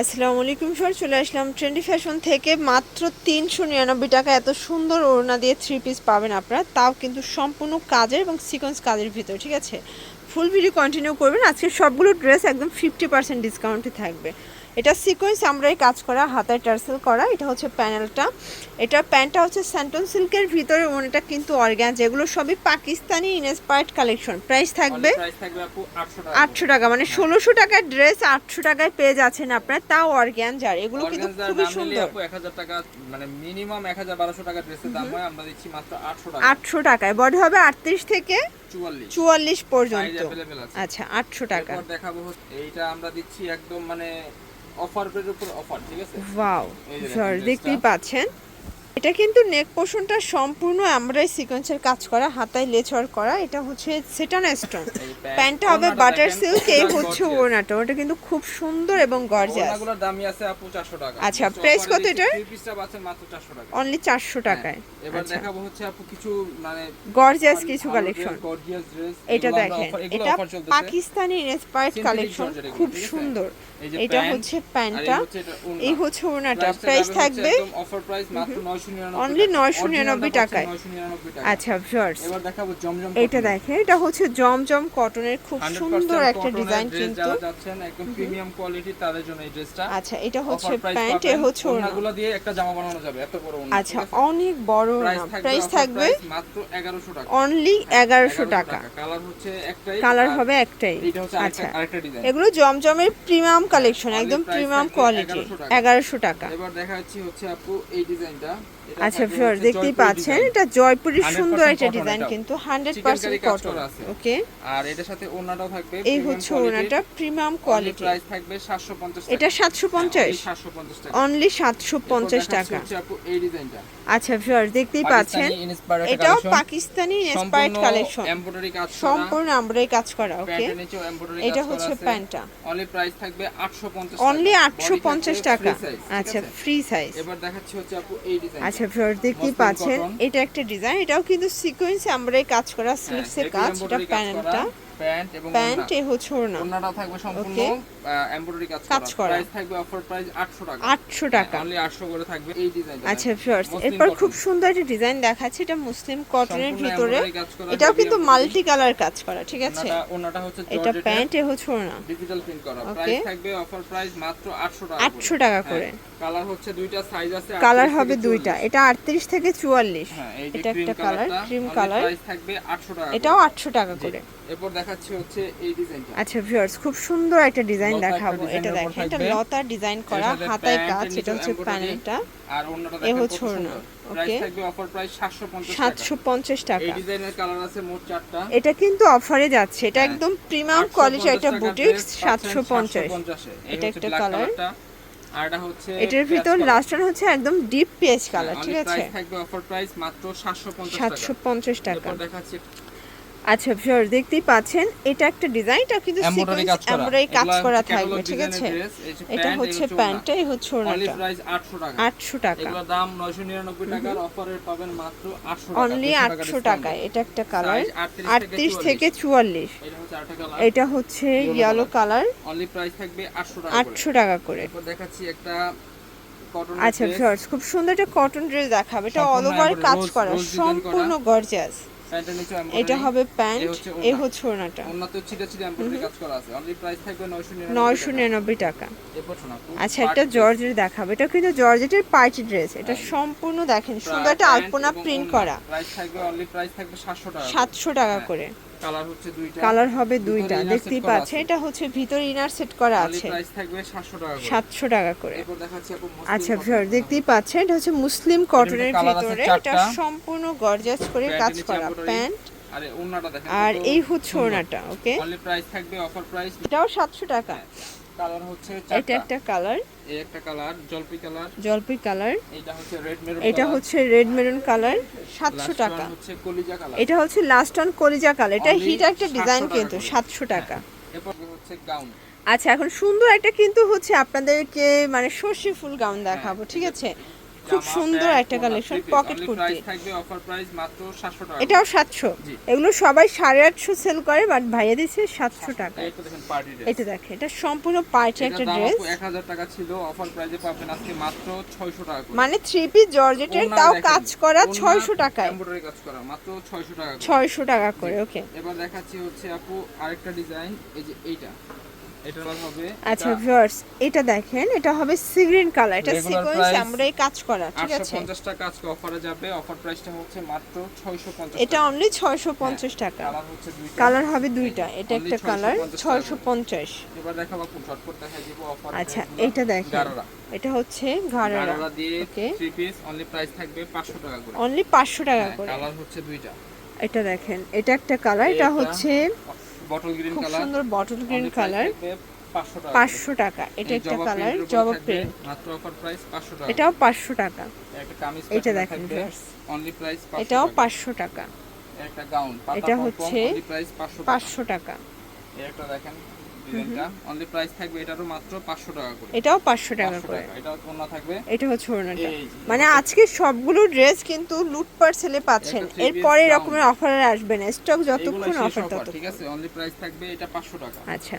আসসালামু আলাইকুম সর চলে আসলাম ট্রেন্ডি ফ্যাশন থেকে। মাত্র তিনশো নিরানব্বই টাকা, এত সুন্দর ওড়না দিয়ে থ্রি পিস পাবেন আপনারা। তাও কিন্তু সম্পূর্ণ কাজের এবং সিকোয়েন্স কাজের ভিতর, ঠিক আছে? ফুল ভিডিও কন্টিনিউ করবেন। আজকে সবগুলো ড্রেস একদম ফিফটি পার্সেন্ট ডিসকাউন্টে থাকবে। এটা সিকোয়েন্স আমরাই কাজ করা হাতের টার্সেল করা এটা হচ্ছে প্যানেলটা এটা প্যান্টটা হচ্ছে স্যান্টন সিল্কের ভিতরে ওনাটা কিন্তু অর্গ্যান যেগুলো সবই পাকিস্তানি ইনস্পায়ার্ড কালেকশন প্রাইস থাকবে আটশো টাকা। মানে ষোলোশো টাকার ড্রেস আটশো টাকায় পেয়ে যাচ্ছেন আপনার তাও অর্গ্যান যার এগুলো কিন্তু খুবই সুন্দর। আটশো টাকায়। বড হবে আটত্রিশ থেকে চুয়াল্লিশ। পর্যন্ত। আচ্ছা আটশো টাকা। দেখাবো এইটা আমরা দিচ্ছি একদম মানে অফার এর উপর অফার ঠিক আছে? ওয়াও স্যার দেখতেই পাচ্ছেন। এটা কিন্তু নেক পোর্শনটা সম্পূর্ণ আমরাই সিকোয়েন্সের কাজ করা হাতায় লেচর করা। এটা হচ্ছে সেটান স্টোন প্যান্টটা হবে বাটার সিল্ক এই হচ্ছে। ওড়নাটা। ওটা কিন্তু খুব সুন্দর এবং গর্জিয়াস ওড়নাগুলোর দামই আছে আপু 400 টাকা। আচ্ছা, offer কত এটার? three piece-টা মাত্র 400 টাকা। অনলি চারশো টাকায়। হ্যাঁ, এবার আচ্ছা। দেখাবো হচ্ছে আপু কিছু মানে গর্জিয়াস কিছু কালেকশন গর্জিয়াস ড্রেস এটা দেখেন। এটা পাকিস্তানি ইন্সপায়ার্ড কালেকশন খুব সুন্দর। এটা হচ্ছে প্যান্টটা। এই হচ্ছে ওড়নাটা। Price প্রাইস থাকবে offer price মাত্র 999 999 Original টা টাকায়। পাচ্ছেন 999 টাকা। আচ্ছা ভিউয়ার্স এটা দেখেন এটা হচ্ছে জমজম কটনের খুব সুন্দর একটা ডিজাইন কিন্তু। একদম প্রিমিয়াম কোয়ালিটি তাদের জন্য এই ড্রেসটা আচ্ছা এটা হচ্ছে প্যান্ট এ হচ্ছে ওড়না। ওড়নাগুলো দিয়ে একটা জামা বানানো যাবে এত বড় ওড়না। আচ্ছা অনেক বড় প্রাইস থাকবে মাত্র 1100 টাকা। অনলি এগারোশো টাকা। কালার হচ্ছে একটাই কালার হবে একটাই। এইটা হচ্ছে আরেকটা আচ্ছা আরেকটা ডিজাইন এগুলো জমজমের প্রিমিয়াম কালেকশন একদম প্রিমিয়াম কোয়ালিটি 1100 টাকা। এগারোশো টাকা। এবার দেখা যাচ্ছে হচ্ছে আপু এই ডিজাইনটা আচ্ছা হচ্ছে দেখতেই পাচ্ছেন এটা জয়পুরি সুন্দর একটা ডিজাইন কিন্তু হান্ড্রেড Chicken পার্সেন্ট curry কাজ কটন ওকে আর এটার সাথে ওড়নাটাও থাকবে এই হচ্ছে ওনাটা প্রিমিয়াম কোয়ালিটি প্রাইস থাকবে 750 টাকা। এটা সাতশো পঞ্চাশ। 750 টাকা। অনলি সাতশো পঞ্চাশ এরপর দেখাচ্ছি টাকা। এই ডিজাইনটা আচ্ছা ভিউয়ার্স দেখতেই পাচ্ছেন। এটাও পাকিস্তানি ইন্সপায়ার্ড কালেকশন এমব্রয়ডারি কাজ করা। সম্পূর্ণ আমরাই কাজ করা ওকে এটা হচ্ছে প্যান্টটা। অনলি প্রাইস থাকবে 850 অনলি টাকা। আটশো Body পঞ্চাশ থাকবে টাকা। আচ্ছা ফ্রি সাইজ এবার দেখাচ্ছি হচ্ছে আপু এই ডিজাইন আচ্ছা ভিউয়ার্স দেখতেই পাচ্ছেন। এটা একটা ডিজাইন এটাও কিন্তু সিকোয়েন্স আমরাই কাজ করা স্লিপসের কাজ এটা প্যানেলটা প্যান্ট এবং প্যান্ট এ হচ্ছে ওড়না। ওড়নাটা থাকবে সম্পূর্ণ এমব্রয়ডারি কাজ করা। প্রাইস থাকবে অফার প্রাইস 800 টাকা। আটশো টাকা। অনলি 800 করে থাকবে এই ডিজাইনটা আচ্ছা ভিউয়ার্স এরপর খুব সুন্দর একটা ডিজাইন দেখাচ্ছে এটা মুসলিম কটনের ভিতরে। এটাও কিন্তু মাল্টি কালার কাজ করা ঠিক আছে? ওড়নাটা হচ্ছে এটা প্যান্ট এ হচ্ছে ওড়না। ডিজিটাল প্রিন্ট করা। প্রাইস থাকবে অফার প্রাইস মাত্র 800 টাকা আটশো টাকা করে। কালার হচ্ছে দুইটা সাইজ আছে কালার হবে দুইটা এটা আটত্রিশ থেকে চুয়াল্লিশ। হ্যাঁ এটা একটা কালার ক্রিম কালার প্রাইস থাকবে 800 টাকা এটাও আটশো টাকা করে। এরপর দেখাচ্ছি হচ্ছে এই ডিজাইনটা। আচ্ছা ভিউয়ার্স খুব সুন্দর একটা ডিজাইন দেখাবো। এটা দেখেন এটা। লতার ডিজাইন করা হাতায় কাজ এটা হচ্ছে। প্যানেলটা আর অন্যটা এ দেখেন হচ্ছে কত ওড়না, সুন্দর প্রাইস থাকবে অফার প্রাইস 750 টাকা। এই ডিজাইনের কালার আছে মোট এটা কিন্তু অফারে যাচ্ছে। এটা হ্যাঁ। একদম প্রিমিয়াম 850 কোয়ালিটির একটা বুটিক্স সাতশো পঞ্চাশ। 750 এটা একটা এটা হচ্ছে এটার ভিতর। লাস্ট হচ্ছে একদম ডিপ পেজ কালার ঠিক আছে? থাকবে অফার প্রাইস মাত্র 750 টাকা। সাতশো পঞ্চাশ টাকা। দেখাচ্ছি আচ্ছা ভিউয়ার দেখতেই পাচ্ছেন এটা একটা ডিজাইন এটা কিন্তু সিকোয়েন্স কাজ করা। এমব্রয়ডারি কাজ করা থাকবে ঠিক আছে? এটা হচ্ছে। প্যান্টটা এই হচ্ছে অনলি ওড়নাটা প্রাইস 800 টাকা। আটশো টাকা। এগুলোর দাম 999 টাকার অফারে পাবেন মাত্র 800 টাকা। অনলি 200 আটশো discount টাকায়। এটা একটা কালার 38 আটত্রিশ থেকে চুয়াল্লিশ। এটা হচ্ছে ইয়েলো কালার অনলি প্রাইস থাকবে 800 টাকা করে। আটশো টাকা করে। দেখাচ্ছি একটা আচ্ছা ভিউয়ার্স খুব সুন্দর একটা কটন ড্রেস দেখাবে। এটা অল ওভার কাজ করা সম্পূর্ণ গর্জিয়াস এটা হবে প্যান্ট এ হচ্ছে ওড়নাটা। উন্নত ছিটে ছিটে এমব্রয়ডারি কাজ করা আছে। অনলি প্রাইস থাকবে 999 নয়শো নিরানব্বই টাকা। আচ্ছা একটা জর্জেট দেখাবে। এটা কিন্তু জর্জেটের পার্টি ড্রেস এটা। সম্পূর্ণ দেখেন সুন্দর একটা আলপনা প্রিন্ট করা। প্রাইস থাকবে অনলি প্রাইস থাকবে 700 টাকা। সাতশো টাকা হ্যাঁ, করে। কালার হচ্ছে দুইটা। কালার হবে দুইটা দেখতেই পাচ্ছেন এটা হচ্ছে ভিতর ইনার সেট করা আছে। প্রাইস থাকবে 700 টাকা করে। সাতশো টাকা করে। আচ্ছা ভিউয়ার দেখতেই পাচ্ছেন এটা হচ্ছে মুসলিম কটনের ভিতরে এটা সম্পূর্ণ গর্জাস করে কাজ করা প্যান্ট। আরে ওন্নাটা দেখেন আর এই হচ্ছে ওড়নাটা ওকে অনলি প্রাইস থাকবে অফার প্রাইস এটাও সাতশো টাকা। কালার হচ্ছে এটা একটা কালার। এই একটা কালার জলপি কালার। জলপি কালার। এটা হচ্ছে রেড মেরুন এটা হচ্ছে রেড মেরুন কালার সাতশো টাকা। হচ্ছে কলিজা কালার। এটা হচ্ছে লাস্ট অন কলিজা কালার। এটা হিট একটা ডিজাইন কিন্তু করে। সাতশো টাকা। এরপর হচ্ছে গাউন আচ্ছা এখন সুন্দর একটা কিন্তু হচ্ছে আপনাদেরকে মানে সর্ষে ফুল গাউন দেখাবো ঠিক আছে। খুব সুন্দর একটা কালেকশন পকেট কুর্তি। price থাকবে অফার প্রাইস মাত্র 700 টাকা। এটাও সাতশো। এগুলো সবাই সাড়ে আটশো সেল করে বাট ভাইয়া দিচ্ছে সাতশো টাকা। এটা দেখেন পার্টি ড্রেস এটা দেখে এটা সম্পূর্ণ পার্টি একটা ড্রেস 1000 টাকা ছিল অফার প্রাইসে পাবেন আজকে মাত্র 600 টাকা করে। মানে থ্রি পিস জর্জেটের তাও কাজ করা ছয়শো টাকায়। কাজ করা মাত্র 600 টাকা ছয়শো টাকা করে ওকে এবার দেখাচ্ছি হচ্ছে আপু আরেকটা ডিজাইন এই যে এইটা। আচ্ছা ভিউয়ার্স এটা দেখেন এটা হবে সি গ্রিন কালার এটা সিকোয়েন্স আমরা এই কাজ করা ঠিক আছে? 850 টাকা আজকে অফারে যাবে অফার প্রাইসটা হচ্ছে মাত্র 650 এটা অনলি ছয়শো পঞ্চাশ টাকা। কালার হচ্ছে দুইটা। কালার হবে দুইটা এটা একটা কালার 650 এবার দেখাবো আপু ঝটপট দেখাই দিব অফার আচ্ছা এইটা দেখেন এটা হচ্ছে গারোরা দিয়ে okay. Three piece only price থাকবে 500 টাকা করে। অনলি পাঁচশো টাকা করে। কালার হচ্ছে দুইটা। এটা দেখেন এটা একটা কালার এটা এটা হচ্ছে বটল গ্রিন খুব কালার সুন্দর বটল গ্রিন কালার 500 টাকা। পাঁচশো টাকা এটা একটা কালার জবা প্রিন্ট মাত্র অফার প্রাইস 500 টাকা। এটাও পাঁচশো টাকা। একটা কামিজ এটা দেখেন অনলি প্রাইস 500 এটাও টাকা। পাঁচশো টাকা। একটা গাউন এটা হচ্ছে অনলি প্রাইস 500 টাকা। পাঁচশো টাকা। এই দেখেন ডিজাইনটা অনলি প্রাইস থাকবে এটারও মাত্র 500 টাকা করে। এটাও পাঁচশো টাকা 500 করে। এটা থাকবে। এটা হচ্ছে ওড়নাটা মানে আজকে সবগুলো ড্রেস কিন্তু লুট পার্সেলে পাচ্ছেন। এরপরে। এরকমের অফারে আসবে না স্টক যতক্ষণ অফার ততক্ষণ। ঠিক আছে অনলি প্রাইস থাকবে এটা 500 টাকা। আচ্ছা।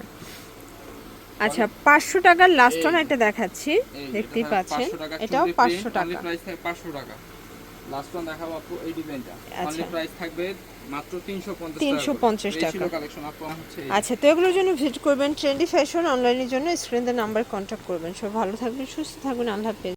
আচ্ছা পাঁচশো টাকার লাস্ট ওয়ান। একটা দেখাচ্ছি। দেখতেই পাচ্ছেন। 500 টাকা এটাও পাঁচশো টাকা। 500 টাকা। লাস্ট ওয়ান দেখাবো আপু এই ডিজাইনটা। আচ্ছা। অনলি প্রাইস থাকবে মাত্র 350 টাকা 350 টাকা। কালেকশন আপু হচ্ছে আচ্ছা তো এগুলোর জন্য ভিজিট করবেন ট্রেন্ডি ফ্যাশন অনলাইনের জন্য। স্ক্রিনে নাম্বার কন্ট্যাক্ট করবেন। সব ভালো থাকবেন সুস্থ থাকবেন। আল্লাহ হাফেজ।